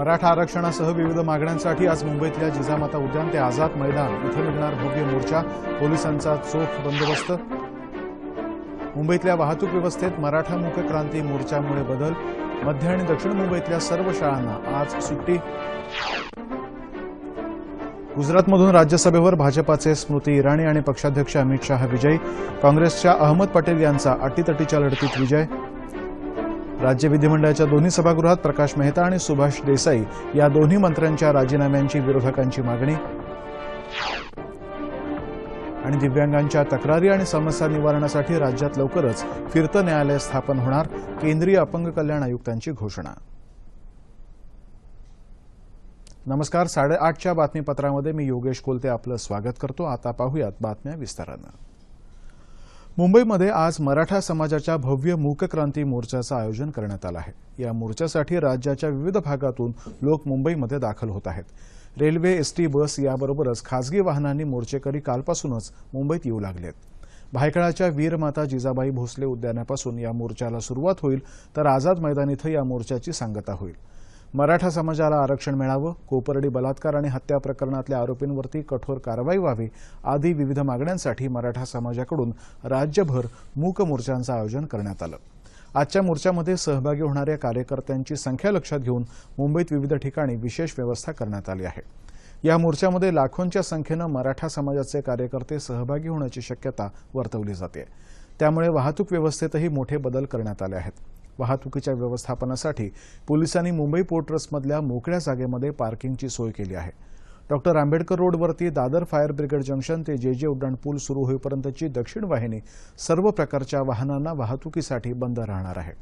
मराठा आरक्षणासह विविध मागण्यांसाठी आज मुंबईतल्या जिजामाता उद्यान ते आझाद मैदान इथं निघणार भव्य मोर्चा. पोलिसांचा चोख बंदोबस्त. मुंबईतल्या वाहतूक व्यवस्थेत मराठा मुख्य क्रांती मोर्चामुळे बदल. मध्य आणि दक्षिण मुंबईतल्या सर्व शाळांना आज सुट्टी. गुजरातमधून राज्यसभेवर भाजपाचे स्मृती इराणी आणि पक्षाध्यक्ष अमित शहा विजयी. काँग्रेसच्या अहमद पटेल यांचा अटीतटीच्या लढतीत विजय. राज्य विधिमंडळाच्या दोन्ही सभागृहात प्रकाश मेहता आणि सुभाष देसाई या दोन्ही मंत्र्यांच्या राजीनाम्यांची विरोधकांची मागणी. आणि दिव्यांगांच्या तक्रारी आणि समस्या निवारणासाठी राज्यात लवकरच फिरतं न्यायालय स्थापन होणार केंद्रीय अपंग कल्याण आयुक्तांची घोषणा. नमस्कार साडेआठच्या बातमीपत्रामध्ये मी योगेश कोलते आपलं स्वागत करतो. आता पाहूयात बातम्या विस्तारानं. मुंबईमध्ये आज मराठा समाजाच्या भव्य मूकक्रांती मोर्चाचं आयोजन करण्यात आलं आहे. या मोर्चासाठी राज्याच्या विविध भागातून लोक मुंबईमध्ये दाखल होत आहेत. रेल्वे एसटी बस याबरोबरच खासगी वाहनांनी मोर्चेकरी कालपासूनच मुंबईत येऊ लागलेत. भायखळाच्या वीरमाता जिजाबाई भोसले उद्यानापासून या मोर्चाला सुरुवात होईल तर आझाद मैदान इथं या मोर्चाची सांगता होईल. मराठा समाजाला आरक्षण मिळावं कोपर्डी बलात्कार आणि हत्या प्रकरणातल्या आरोपींवरती कठोर कारवाई व्हावी आदी विविध मागण्यांसाठी मराठा समाजाकडून राज्यभर मूक मोर्चांचं आयोजन करण्यात आलं. आजच्या मोर्चामध्ये सहभागी होणाऱ्या कार्यकर्त्यांची संख्या लक्षात घेऊन मुंबईत विविध ठिकाणी विशेष व्यवस्था करण्यात आली आहे. या मोर्चामध्ये लाखोंच्या संख्येनं मराठा समाजाचे कार्यकर्ते सहभागी होण्याची शक्यता वर्तवली जाते. त्यामुळे वाहतूक व्यवस्थेतही मोठे बदल करण्यात आले आहेत. वाहतुकीच्या व्यवस्थापनासाठी पोलिसांनी मुंबई पोर्ट ट्रस्टमधल्या मोकळ्या जागेमध्ये पार्किंगची सोय केली आहे. डॉक्टर आंबेडकर रोडवरती दादर फायर ब्रिगेड जंक्शन ते जे जे उड्डाण पूल सुरू होईपर्यंतची दक्षिण वाहिनी सर्व प्रकारच्या वाहनांना वाहतुकीसाठी बंद राहणार आहे.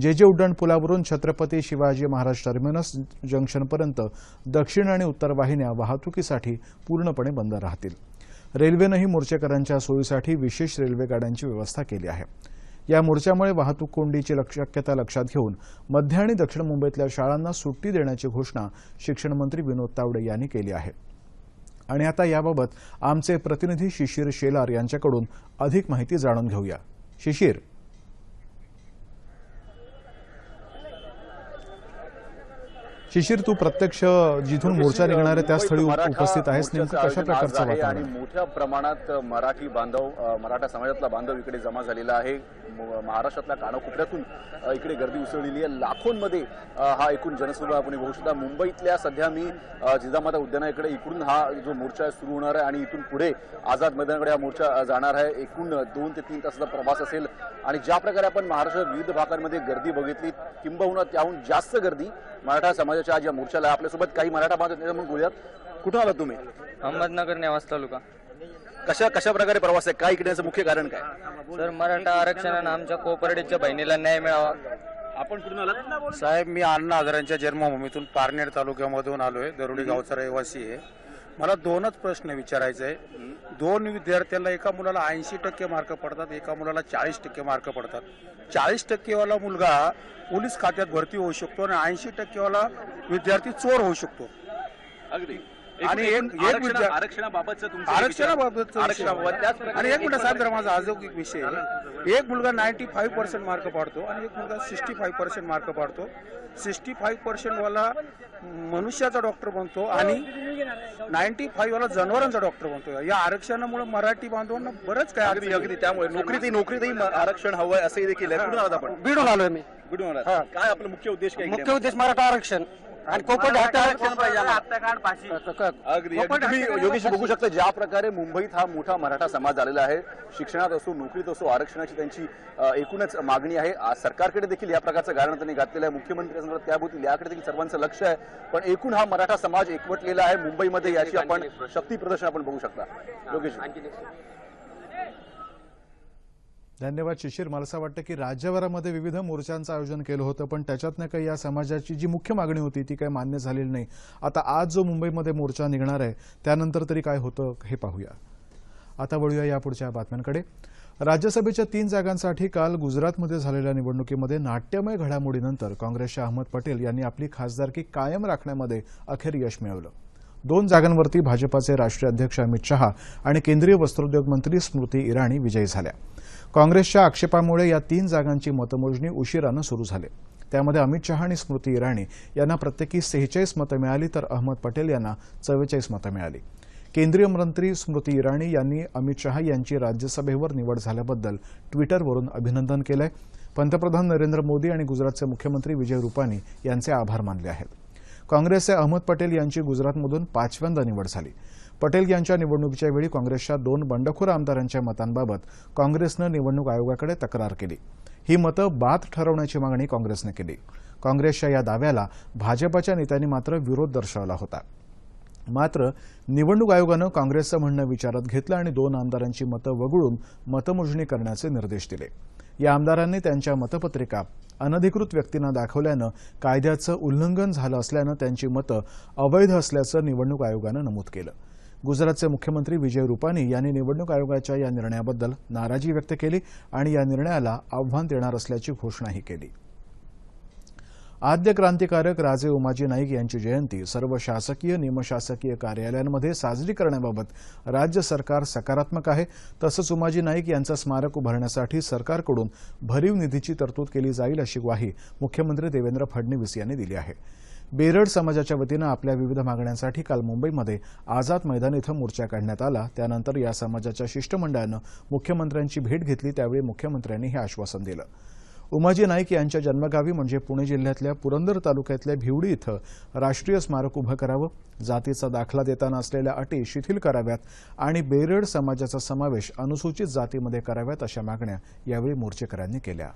जे जे उड्डाण पुलावरून छत्रपती शिवाजी महाराज टर्मिनस जंक्शनपर्यंत दक्षिण आणि उत्तर वाहिन्या वाहतुकीसाठी पूर्णपणे बंद राहतील. रेल्वेनंही मोर्चेकऱ्यांच्या सोयीसाठी विशेष रेल्वे गाड्यांची व्यवस्था केली आहे. या मोर्चामुळे वाहतूक कोंडीची लक्ष- शक्यता लक्षात घेऊन मध्य आणि दक्षिण मुंबईतल्या शाळांना सुट्टी देण्याची घोषणा शिक्षण मंत्री विनोद तावडे यांनी केली आहे. आणि आता याबाबत आमचे प्रतिनिधी शिशिर शेलार यांच्याकडून अधिक माहिती जाणून घेऊया. शिशिर. शिशिर तू प्रत्यक्ष जिथून मोर्चा निघणार आहे त्या स्थळी उपस्थित आहेस. नेमकं कशा प्रकारचं आहे आणि? मोठ्या प्रमाणात मराठी बांधव मराठा समाजातला बांधव इकडे जमा झालेला आहे. महाराष्ट्रातल्या कानाकोपऱ्यातून इकडे गर्दी उसळलेली आहे. लाखोंमध्ये हा एकूण जनसमुदाय आपण बघू शकता. मुंबईतल्या सध्या मी जिजामाता उद्यानाकडे इकडून हा जो मोर्चा आहे सुरू होणार आहे आणि इथून पुढे आझाद मैदानाकडे हा मोर्चा जाणार आहे. एकूण दोन ते तीन तासाचा प्रवास असेल. आणि ज्या प्रकारे आपण महाराष्ट्रात विविध भागांमध्ये गर्दी बघितली किंबहुना त्याहून जास्त गर्दी मराठा समाजाच्या आज या मोर्चाला. आपल्यासोबत काही मराठा बांधव म्हणून बोलूयात. कुठून आलात तुम्ही? अहमदनगर नेवास तालुका. कशा कशा प्रकारे प्रवास आहे? काय इकडे याचं मुख्य कारण काय? सर मराठा आरक्षणानं आमच्या कोपर्डीच्या बहिणीला न्याय मिळावा. आपण कुठून आलात? साहेब मी अण्णा हजारांच्या जन्मभूमीतून पारनेर तालुक्यामधून आलोय. दरोडी गावचा रहिवासी आहे. मला दोनच प्रश्न विचारायचे आहे दोन विद्यार्थ्यांना एका मुलाला ऐंशी टक्के मार्क पडतात एका मुलाला चाळीस टक्के मार्क पडतात. चाळीस टक्केवाला मुलगा पोलीस खात्यात भरती होऊ शकतो आणि ऐंशी टक्केवाला विद्यार्थी चोर होऊ शकतो. अगदी. आणि एक- एक आरक्षणाबाबतचं आरक्षणाबाबत आणि एक मिनिट साहेब जरा माझा एक विषय आहे. एक मुलगा नाईन्टी फाईव्ह पर्सेंट मार्क पाडतो आणि एक मुलगा सिक्स्टी फाईव्ह पर्सेंट मार्क पाडतो. सिक्स्टी फाईव्ह पर्सेंट वाला मनुष्याचा डॉक्टर बनतो आणि नाईन्टी फाईव्ह वाला जनावरांचा डॉक्टर बनतो. या आरक्षणामुळे मराठी बांधवांना बरंच काय अगदी अगदी. त्यामुळे नोकरीतही नोकरीतही आरक्षण हवंय असंही देखील आहे. कुठून आलात आपण? बीडून आलोय मी. कुठून आलात. काय आपलं मुख्य उद्देश काय? मुख्य उद्देश मराठा आरक्षण. आणि कोकण योगेश बघू शकता ज्या प्रकारे मुंबईत हा मोठा मराठा समाज आलेला आहे शिक्षणात असो नोकरीत असो आरक्षणाची त्यांची एकूणच मागणी आहे. सरकारकडे देखील या प्रकारचं गाणं त्यांनी घातलेलं आहे. मुख्यमंत्र्यांसमोर त्याभोवती याकडे देखील सर्वांचं लक्ष आहे. पण एकूण हा मराठा समाज एकवटलेला आहे मुंबईमध्ये याची आपण शक्ती प्रदर्शन आपण बघू शकता. योगेश. धन्यवाद शिशिर. मला असं वाटतं की राज्यभरामध्ये विविध मोर्चांचं आयोजन केलं होतं पण त्याच्यातनं काही या समाजाची जी मुख्य मागणी होती ती काही मान्य झालेली नाही. आता आज जो मुंबईमध्ये मोर्चा निघणार आहे त्यानंतर तरी काय होतं हे पाहूया. आता वळूया या पुढच्या बातम्यांकडे. राज्यसभेच्या तीन जागांसाठी काल गुजरातमध्ये झालेल्या निवडणुकीमध्ये नाट्यमय घडामोडीनंतर काँग्रेसच्या अहमद पटेल यांनी आपली खासदारकी कायम राखण्यामध्ये अखेर यश मिळवलं. दोन जागांवरती भाजपाचे राष्ट्रीय अध्यक्ष अमित शहा आणि केंद्रीय वस्त्रोद्योग मंत्री स्मृती इराणी विजयी झाल्या. काँग्रेसच्या आक्षेपामुळे या तीन जागांची मतमोजणी उशिरानं सुरू झाली. त्यामध्ये अमित शहा आणि स्मृती इराणी यांना प्रत्येकी सेहेचाळीस मतं मिळाली तर अहमद पटेल यांना चव्वेचाळीस मतं मिळाली. केंद्रीय मंत्री स्मृती इराणी यांनी अमित शहा यांची राज्यसभेवर निवड झाल्याबद्दल ट्विटरवरून अभिनंदन केलंय. पंतप्रधान नरेंद्र मोदी आणि गुजरातचे मुख्यमंत्री विजय रुपानी यांचे आभार मानले आहेत. काँग्रेसचे अहमद पटेल यांची गुजरातमधून पाचव्यांदा निवड झाली. पटेल यांच्या निवडणुकीच्या वेळी काँग्रेसच्या दोन बंडखोर आमदारांच्या मतांबाबत काँग्रेसनं निवडणूक आयोगाकडे तक्रार केली. ही मतं बाद ठरवण्याची मागणी काँग्रेसनं केली. काँग्रेसच्या या दाव्याला भाजपाच्या नेत्यांनी मात्र विरोध दर्शवला होता. मात्र निवडणूक आयोगानं काँग्रेसचं म्हणणं विचारात घेतलं आणि दोन आमदारांची मतं वगळून मतमोजणी करण्याचे निर्देश दिले. या आमदारांनी त्यांच्या मतपत्रिका अनधिकृत व्यक्तींना दाखवल्यानं कायद्याचं उल्लंघन झालं असल्यानं त्यांची मतं अवैध असल्याचं निवडणूक आयोगानं नमूद केलं. गुजरातचे मुख्यमंत्री विजय रुपानी यांनी निवडणूक आयोगाच्या या निर्णयाबद्दल नाराजी व्यक्त केली आणि या निर्णयाला आव्हान देणार असल्याची घोषणाही केली. आद्य क्रांतिकारक राजे उमाजी नाईक यांची जयंती सर्व शासकीय निमशासकीय कार्यालयांमध्ये साजरी करण्याबाबत राज्य सरकार सकारात्मक आहे. तसंच उमाजी नाईक यांचं स्मारक उभारण्यासाठी सरकारकडून भरीव निधीची तरतूद केली जाईल अशी ग्वाही मुख्यमंत्री देवेंद्र फडणवीस यांनी दिली आहे. बेरड समाजाच्या वतीनं आपल्या विविध मागण्यांसाठी काल मुंबईमध्ये आझाद मैदान इथं मोर्चा काढण्यात आला. त्यानंतर या समाजाच्या शिष्टमंडळानं मुख्यमंत्र्यांची भेट घेतली. त्यावेळी मुख्यमंत्र्यांनी हे आश्वासन दिलं. उमाजी नाईक यांच्या जन्मगावी म्हणजे पुणे जिल्ह्यातल्या पुरंदर तालुक्यातल्या भिवडी इथं राष्ट्रीय स्मारक उभं करावं जातीचा दाखला देताना असलेल्या अटी शिथिल कराव्यात आणि बेरड समाजाचा समावेश अनुसूचित जातीमध्ये कराव्यात अशा मागण्या यावेळी मोर्चेकऱ्यांनी केल्या.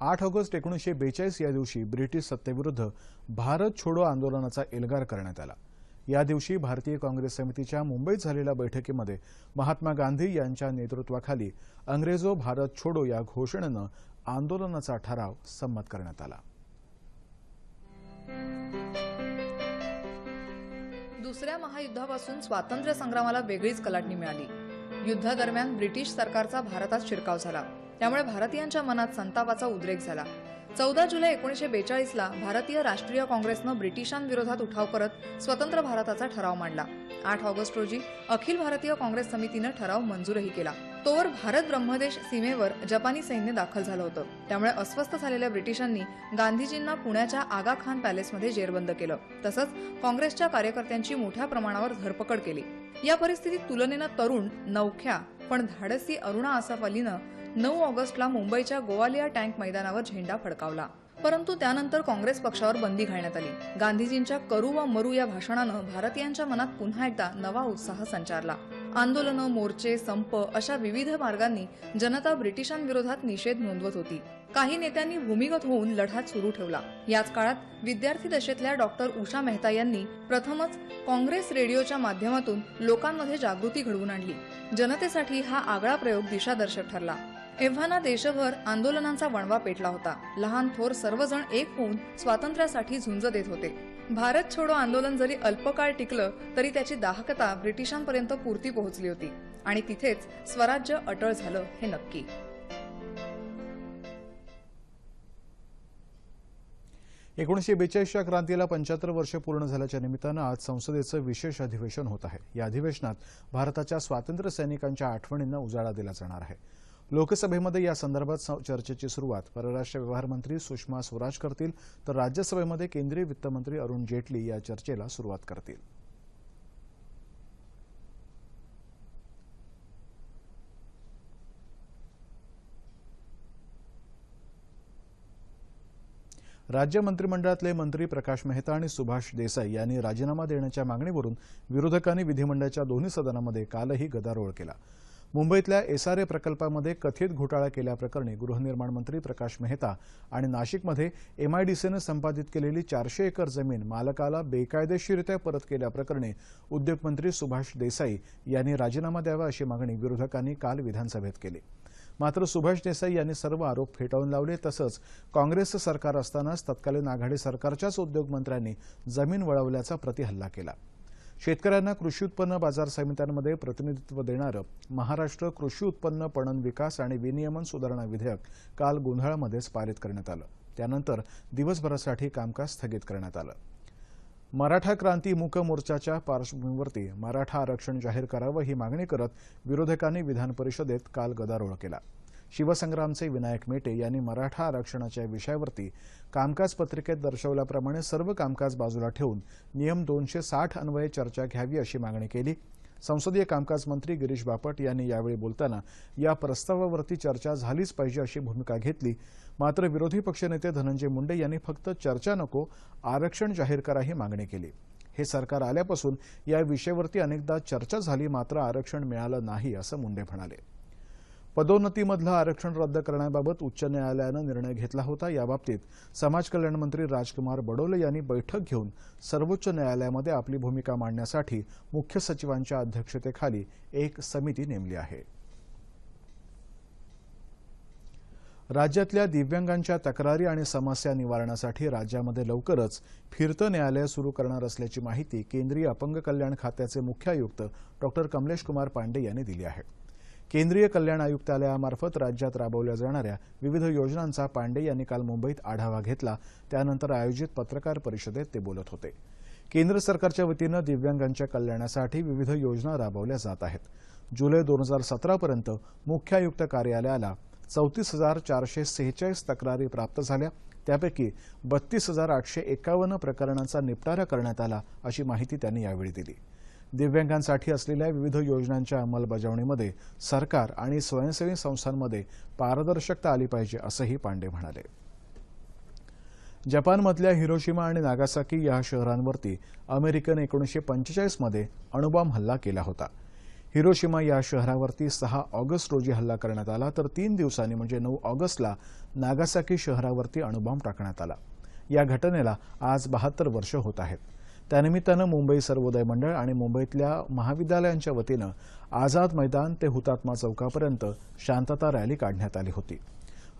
आठ ऑगस्ट एकोणीसशे बेचाळीस या दिवशी ब्रिटिश सत्तेविरुद्ध भारत छोडो आंदोलनाचा एल्गार करण्यात आला. या दिवशी भारतीय काँग्रेस समितीच्या मुंबईत झालेल्या बैठकीमध्ये महात्मा गांधी यांच्या नेतृत्वाखाली अंग्रेजो भारत छोडो या घोषणेनं आंदोलनाचा ठराव संमत करण्यात आला. दुसऱ्या महायुद्धापासून स्वातंत्र्य संग्रामाला वेगळीच कलाटणी मिळाली. युद्धादरम्यान ब्रिटिश सरकारचा भारतात शिरकाव झाला. त्यामुळे भारतीयांच्या मनात संतापाचा उद्रेक झाला. चौदा जुलै एकोणीसशे बेचाळीसला भारतीय राष्ट्रीय काँग्रेसनं ब्रिटिशांविरोधात उठाव करत स्वतंत्र भारताचा ठराव मांडला. आठ ऑगस्ट रोजी अखिल भारतीय काँग्रेस समितीनं ठराव मंजूरही केला. तोवर भारत ब्रह्मदेश सीमेवर जपानी सैन्य दाखल झालं होतं. त्यामुळे अस्वस्थ झालेल्या ब्रिटिशांनी गांधीजींना पुण्याच्या आगा खान पॅलेसमध्ये जेरबंद केलं. तसंच काँग्रेसच्या कार्यकर्त्यांची मोठ्या प्रमाणावर धरपकड केली. या परिस्थितीत तुलनेनं तरुण नवख्या पण धाडसी अरुणा आसाफ अलीनं नऊ ऑगस्टला मुंबईच्या गोवालिया टँक मैदानावर झेंडा फडकावला. परंतु त्यानंतर काँग्रेस पक्षावर बंदी घालण्यात आली. गांधीजींच्या करू व मरू या भाषणानं भारतीयांच्या मनात पुन्हा एकदा नवा उत्साह संचारला. आंदोलनं मोर्चे संप अशा विविध मार्गांनी जनता ब्रिटिशांविरोधात निषेध नोंदवत होती. काही नेत्यांनी भूमिगत होऊन लढा सुरू ठेवला. याच काळात विद्यार्थी दशेतल्या डॉक्टर उषा मेहता यांनी प्रथमच काँग्रेस रेडिओच्या माध्यमातून लोकांमध्ये जागृती घडवून आणली. जनतेसाठी हा आगळा प्रयोग दिशादर्शक ठरला. एव्हाना देशभर आंदोलनांचा वणवा पेटला होता. लहान थोर सर्वजण एक होऊन स्वातंत्र्यासाठी झुंज देत होते. भारत छोडो आंदोलन जरी अल्पकाळ टिकलं तरी त्याची दाहकता ब्रिटिशांपर्यंत पुरती पोहोचली होती. आणि तिथेच स्वराज्य अटळ झालं हे नक्की. एकोणीसशे बेचाळीसच्या क्रांतीला पंच्याहत्तर वर्ष पूर्ण झाल्याच्या निमित्तानं आज संसदेचं विशेष अधिवेशन होत आहे. या अधिवेशनात भारताच्या स्वातंत्र्य सैनिकांच्या आठवणींना उजाळा दिला जाणार आहे. लोकसभेमध्ये या संदर्भात चर्चेची सुरुवात. परराष्ट्र व्यवहार मंत्री सुषमा स्वराज करतील तर राज्यसभेमध्ये केंद्रीय वित्तमंत्री अरुण जेटली या चर्चेला सुरुवात करतील. राज्य मंत्रिमंडळातले मंत्री प्रकाश मेहता आणि सुभाष देसाई यांनी राजीनामा देण्याच्या मागणीवरून विरोधकांनी विधिमंडळाच्या दोन्ही सदनामध्ये कालही गदारोळ केला. मुंबईतल्या एसआरए प्रकल्पामध्ये कथित घोटाळा केल्याप्रकरणी गृहनिर्माण मंत्री प्रकाश मेहता आणि नाशिकमध्ये एमआयडीसीनं संपादित केलेली चारशे एकर जमीन मालकाला बेकायदेशीरित्या परत केल्याप्रकरणी उद्योगमंत्री सुभाष देसाई यांनी राजीनामा द्यावा अशी मागणी विरोधकांनी काल विधानसभेत केली. मात्र सुभाष देसाई यांनी सर्व आरोप फेटाळून लावले तसंच काँग्रेसचं सरकार असतानाच तत्कालीन आघाडी सरकारच्याच उद्योगमंत्र्यांनी जमीन वळवल्याचा प्रतिहल्ला केला. शेतकऱ्यांना कृषी उत्पन्न बाजार समित्यांमध्ये प्रतिनिधित्व देणारं महाराष्ट्र कृषी उत्पन्न पणन विकास आणि विनियमन सुधारणा विधेयक काल गोंधळामध्येच पारित करण्यात आलं. त्यानंतर दिवसभरासाठी कामकाज स्थगित करण्यात आलं. मराठा क्रांती मूक मोर्चाच्या पार्श्वभूमीवरती मराठा आरक्षण जाहीर करावं ही मागणी करत विरोधकांनी विधान परिषदेत काल गदारोळ केला. शिवसंग्रामचे विनायक मेटे यांनी मराठा आरक्षणाच्या विषयावरती कामकाज पत्रिकेत दर्शवल्याप्रमाणे सर्व कामकाज बाजूला ठेवून नियम दोनशे साठ अन्वये चर्चा घ्यावी अशी मागणी केली. संसदीय कामकाज मंत्री गिरीश बापट यांनी यावेळी बोलताना या प्रस्तावावरती चर्चा झालीच पाहिजे अशी भूमिका घेतली. मात्र विरोधी पक्षनेते धनंजय मुंडे यांनी फक्त चर्चा नको आरक्षण जाहीर करा ही मागणी केली. हे सरकार आल्यापासून या विषयावरती अनेकदा चर्चा झाली मात्र आरक्षण मिळालं नाही असं मुंडे म्हणाले. पदोन्नतीमधलं आरक्षण रद्द करण्याबाबत उच्च न्यायालयानं निर्णय घेतला होता. याबाबतीत समाज कल्याण मंत्री राजकुमार बडोले यांनी बैठक घेऊन सर्वोच्च न्यायालयामध्ये आपली भूमिका मांडण्यासाठी मुख्य सचिवांच्या अध्यक्षतेखाली एक समिती नेमली आहे. राज्यातल्या दिव्यांगांच्या तक्रारी आणि समस्या निवारणासाठी राज्यामध्ये लवकरच फिरतं न्यायालय सुरू करणार असल्याची माहिती केंद्रीय अपंग कल्याण खात्याचे मुख्य आयुक्त डॉक्टर कमलेश कुमार पांडे यांनी दिली आहे. केंद्रीय कल्याण आयुक्तालयामार्फत राज्यात राबवल्या जाणाऱ्या विविध योजनांचा पांडे यांनी काल मुंबईत आढावा घेतला. त्यानंतर आयोजित पत्रकार परिषदेत ते बोलत होते. केंद्र सरकारच्या वतीनं दिव्यांगांच्या कल्याणासाठी विविध योजना राबवल्या जात आहेत. जुलै दोन हजार सतरापर्यंत मुख्य आयुक्त कार्यालयाला चौतीस हजार चारशे सेहेचाळीस तक्रारी प्राप्त झाल्या. त्यापैकी बत्तीस हजार आठशे एकावन्न प्रकरणांचा निपटारा करण्यात आला अशी माहिती त्यांनी यावेळी दिली. दिव्यांगांसाठी असलेल्या विविध योजनांच्या अंमलबजावणीमध्ये सरकार आणि स्वयंसेवी संस्थांमध्ये पारदर्शकता आली पाहिजे असंही पांडे म्हणाले. जपानमधल्या हिरोशिमा आणि नागासाकी या शहरांवरती अमेरिकेनं एकोणीसशे पंचेचाळीसमध्ये अणुबॉम्ब हल्ला केला होता. हिरोशिमा या शहरावरती सहा ऑगस्ट रोजी हल्ला करण्यात आला तर तीन दिवसांनी म्हणजे नऊ ऑगस्टला नागासाकी शहरावरती अणुबॉम्ब टाकण्यात आला. या घटनेला आज बहात्तर वर्ष होत आहेत. त्यानिमित्तानं मुंबई सर्वोदय मंडळ आणि मुंबईतल्या महाविद्यालयांच्या वतीनं आझाद मैदान ते हुतात्मा चौकापर्यंत शांतता रॅली काढण्यात आली होती.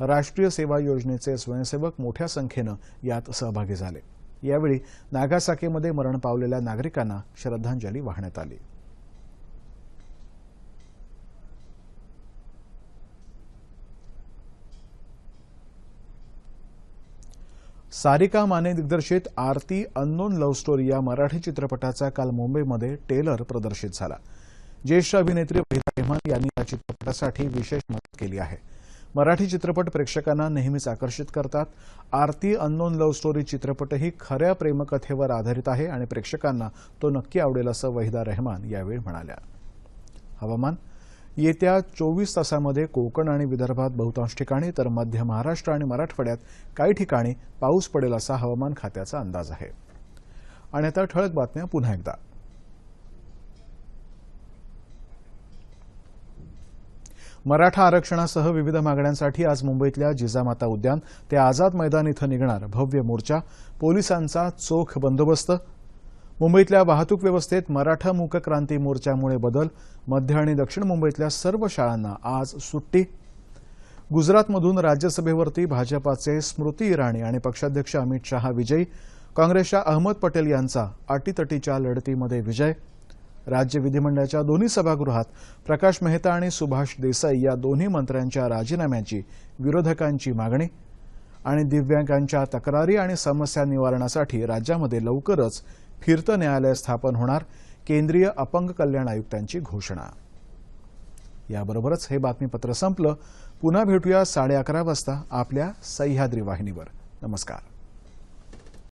राष्ट्रीय सेवा योजनेचे स्वयंसेवक मोठ्या संख्येनं यात सहभागी झाले. यावेळी नागासाकीमध्ये मरण पावलेल्या नागरिकांना श्रद्धांजली वाहण्यात आली. सारिका माने दिग्दर्शित आरती अननोन लव्ह स्टोरी या मराठी चित्रपटाचा काल मुंबईमध्ये टेलर प्रदर्शित झाला. ज्येष्ठ अभिनेत्री वहिदा रेहमान यांनी या चित्रपटासाठी विशेष मदत केली आहे. मराठी चित्रपट प्रेक्षकांना नेहमीच आकर्षित करतात. आरती अननोन लव्ह स्टोरी चित्रपटही खऱ्या प्रेमकथेवर आधारित आहे आणि प्रेक्षकांना तो नक्की आवडेल असं वहिदा रेहमान यावेळी म्हणाल्या. हवामान येत्या चोवीस तासामध्ये कोकण आणि विदर्भात बहुतांश ठिकाणी तर मध्य महाराष्ट्र आणि मराठवाड्यात काही ठिकाणी पाऊस पडेल असा हवामान खात्याचा अंदाज आहे. आणि आता ठळक बातम्या पुन्हा एकदा. मराठा आरक्षणासह विविध मागण्यांसाठी आज मुंबईतल्या जिजामाता उद्यान ते आझाद मैदान इथं निघणार भव्य मोर्चा पोलिसांचा चोख बंदोबस्त मुंबईतल्या वाहतूक व्यवस्थेत मराठा मूक क्रांती मोर्चामुळे बदल मध्य आणि दक्षिण मुंबईतल्या सर्व शाळांना आज सुट्टी. गुजरातमधून राज्यसभेवरती भाजपाचे स्मृती इराणी आणि पक्षाध्यक्ष अमित शहा विजयी काँग्रेसच्या अहमद पटेल यांचा अटीतटीच्या लढतीमध्ये विजय. राज्य विधिमंडळाच्या दोन्ही सभागृहात प्रकाश मेहता आणि सुभाष देसाई या दोन्ही मंत्र्यांच्या राजीनाम्याची विरोधकांची मागणी आणि दिव्यांगांच्या तक्रारी आणि समस्या निवारणासाठी राज्यामध्ये लवकरच फिरतं न्यायालय स्थापन होणार केंद्रीय अपंग कल्याण आयुक्तांची घोषणा. याबरोबरच हे बातमीपत्र संपलं. पुन्हा भेटूया साडे अकरा वाजता आपल्या सह्याद्री वाहिनीवर. नमस्कार.